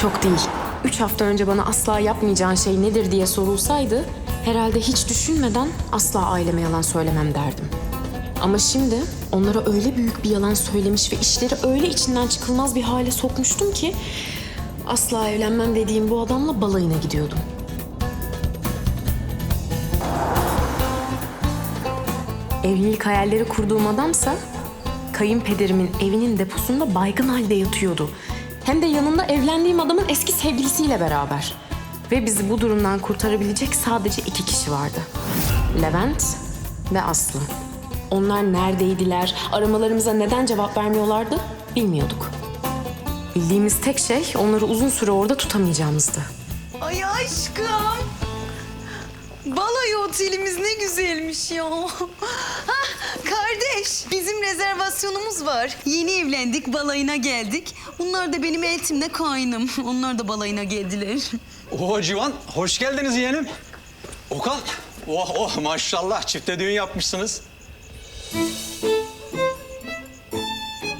Çok değil. Üç hafta önce bana asla yapmayacağın şey nedir diye sorulsaydı... ...herhalde hiç düşünmeden asla aileme yalan söylemem derdim. Ama şimdi onlara öyle büyük bir yalan söylemiş ve işleri öyle içinden çıkılmaz bir hale sokmuştum ki... ...asla evlenmem dediğim bu adamla balayına gidiyordum. Evlilik hayalleri kurduğum adamsa kayınpederimin evinin deposunda baygın halde yatıyordu. Hem de yanında evlendiğim adamın eski sevgilisiyle beraber. Ve bizi bu durumdan kurtarabilecek sadece iki kişi vardı. Levent ve Aslı. Onlar neredeydiler, aramalarımıza neden cevap vermiyorlardı bilmiyorduk. Bildiğimiz tek şey onları uzun süre orada tutamayacağımızdı. Ay aşkım. Balayı otelimiz ne güzelmiş ya. Hah, kardeş bizim rezervasyonumuz var. Yeni evlendik balayına geldik. Bunlar da benim eltimle kaynım. Onlar da balayına geldiler. Oo Civan, hoş geldiniz yeğenim. Okan, oh oh maşallah çifte düğün yapmışsınız.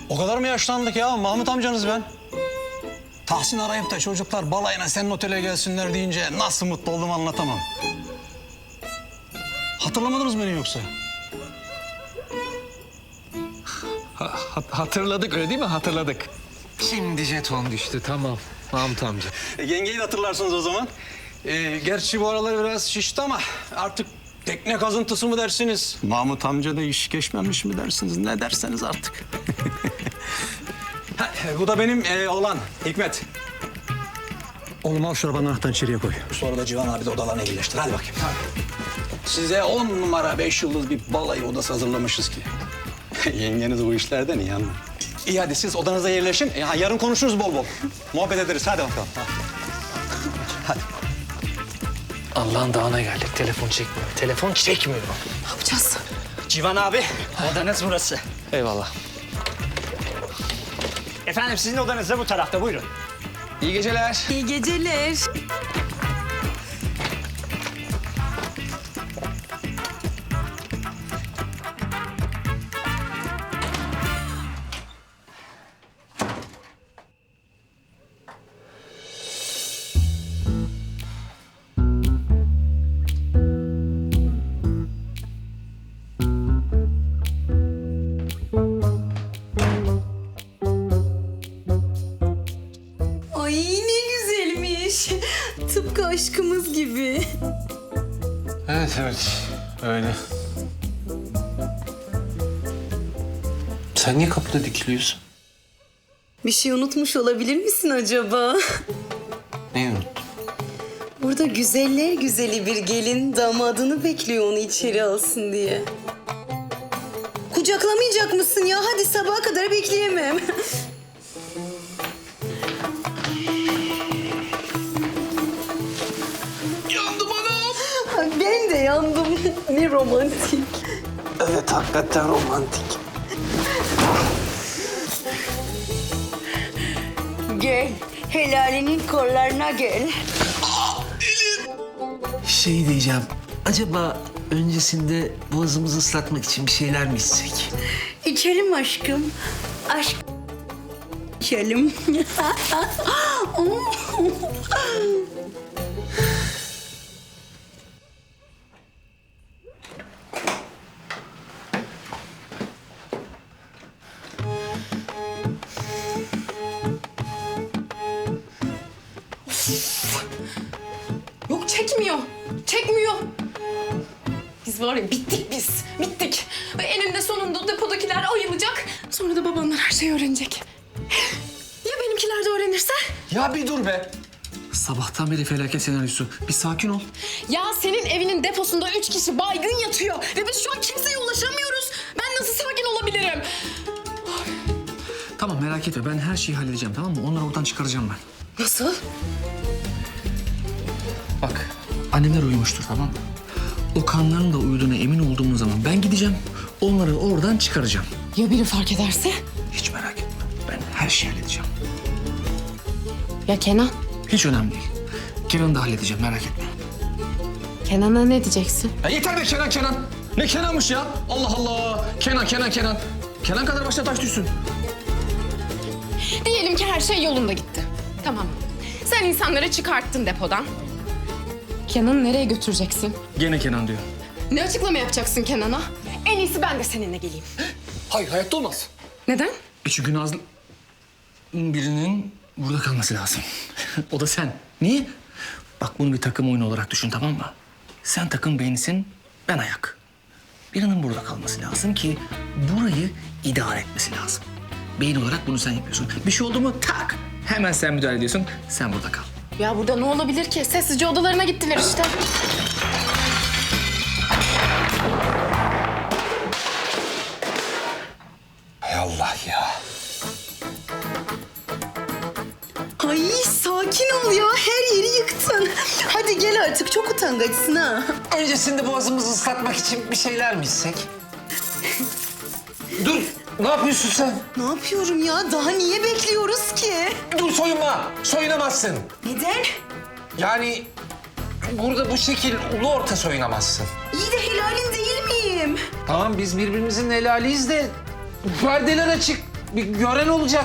O kadar mı yaşlandık ya? Mahmut amcanız ben. Tahsin arayıp da çocuklar balayına senin otele gelsinler deyince nasıl mutlu oldum anlatamam. Hatırlamadınız beni yoksa? Hatırladık öyle değil mi? Hatırladık. Şimdi jeton düştü tamam. Mahmut amca. E, yengeyi de hatırlarsınız o zaman. E, gerçi bu aralar biraz şişti ama artık tekne kazıntısı mı dersiniz? Mahmut amca da iş geçmemiş mi dersiniz? Ne derseniz artık. ha, bu da benim e, oğlan Hikmet. Oğlum al şu arabanın anahtarını içeriye koy. Sonra da Civan abi de odalarına birleştir. Hadi bakayım. Size on numara beş yıldız bir balayı odası hazırlamışız ki. Yengeniz bu işlerden iyi anlar. İyi hadi siz odanıza yerleşin. E, ha, yarın konuşuruz bol bol. Muhabbet ederiz. Hadi bakalım. Hadi. Allah'ın dağına geldik. Telefon çekmiyor. Telefon çekmiyor. Ne yapacağız? Civan abi, odanız burası. Eyvallah. Efendim sizin odanız da bu tarafta, buyurun. İyi geceler. İyi geceler. Tıpkı aşkımız gibi. Evet evet. Öyle. Sen niye kapıda dikiliyorsun? Bir şey unutmuş olabilir misin acaba? Neyi unuttun? Burada güzeller güzeli bir gelin damadını bekliyor onu içeri alsın diye. Kucaklamayacak mısın ya? Hadi sabaha kadar bekleyemem. Yandım. ne romantik. Evet hakikaten romantik. Gel. Helalinin kollarına gel. Şey diyeceğim. Acaba öncesinde boğazımızı ıslatmak için bir şeyler mi içsek? İçelim aşkım. Aşk. İçelim. şeyi öğrenecek. Ya benimkiler de öğrenirse? Ya bir dur be. Sabahtan beri felaket senaryosu. Bir sakin ol. Ya senin evinin deposunda üç kişi baygın yatıyor. Ve biz şu an kimseye ulaşamıyoruz. Ben nasıl sakin olabilirim? Tamam merak etme ben her şeyi halledeceğim tamam mı? Onları oradan çıkaracağım ben. Nasıl? Bak annemler uyumuştur tamam mı? Okanların da uyuduğuna emin olduğumuz zaman ben gideceğim. Onları oradan çıkaracağım. Ya biri fark ederse? Her şeyi halledeceğim. Ya Kenan? Hiç önemli değil. Kenan'ı da halledeceğim merak etme. Kenan'a ne diyeceksin? Ya yeter be Kenan Kenan. Ne Kenan'mış ya? Allah Allah. Kenan Kenan Kenan. Kenan kadar başına taş düşsün. Diyelim ki her şey yolunda gitti. Tamam. Sen insanları çıkarttın depodan. Kenan'ı nereye götüreceksin? Gene Kenan diyor. Ne açıklama yapacaksın Kenan'a? En iyisi ben de seninle geleyim. Hayır hayatta olmaz. Neden? E çünkü Nazlı birinin burada kalması lazım. o da sen. Niye? Bak bunu bir takım oyunu olarak düşün tamam mı? Sen takım beynisin, ben ayak. Birinin burada kalması lazım ki burayı idare etmesi lazım. Beyin olarak bunu sen yapıyorsun. Bir şey oldu mu tak hemen sen müdahale ediyorsun. Sen burada kal. Ya burada ne olabilir ki? Sessizce odalarına gittiler işte. Artık. Çok utangaçsın ha. Öncesinde boğazımızı ıslatmak için bir şeyler mi içsek? Dur, ne yapıyorsun sen? Ne yapıyorum ya? Daha niye bekliyoruz ki? Dur soyunma, soyunamazsın. Neden? Yani burada bu şekil ulu orta soyunamazsın. İyi de helalin değil miyim? Tamam biz birbirimizin helaliyiz de perdeler açık. Bir gören olacak.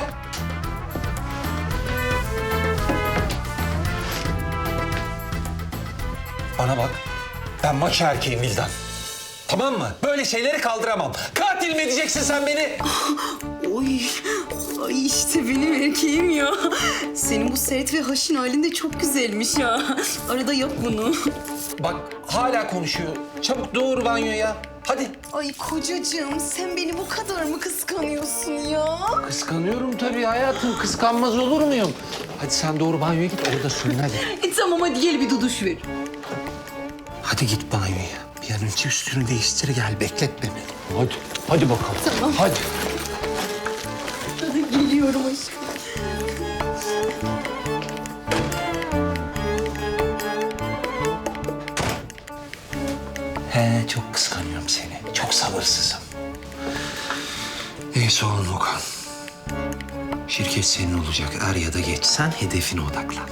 Bana bak. Ben maço erkeğim Vildan. Tamam mı? Böyle şeyleri kaldıramam. Katil mi edeceksin sen beni? Oy, ay işte benim erkeğim ya. Senin bu sert ve haşin halin de çok güzelmiş ya. Arada yap bunu. Bak hala konuşuyor. Çabuk doğru banyoya. Hadi. Ay kocacığım sen beni bu kadar mı kıskanıyorsun ya? Kıskanıyorum tabii hayatım. Kıskanmaz olur muyum? Hadi sen doğru banyoya git orada soyun hadi. E tamam hadi gel bir duduş ver. Hadi git banyoya. Bir an önce üstünü değiştir gel. Bekletme beni. Hadi. Hadi bakalım. Tamam. Hadi. Geliyorum aşkım. He çok kıskanıyorum seni. Çok sabırsızım. Neyse oğlum Okan. Şirket senin olacak. Er ya da geç sen hedefine odaklan.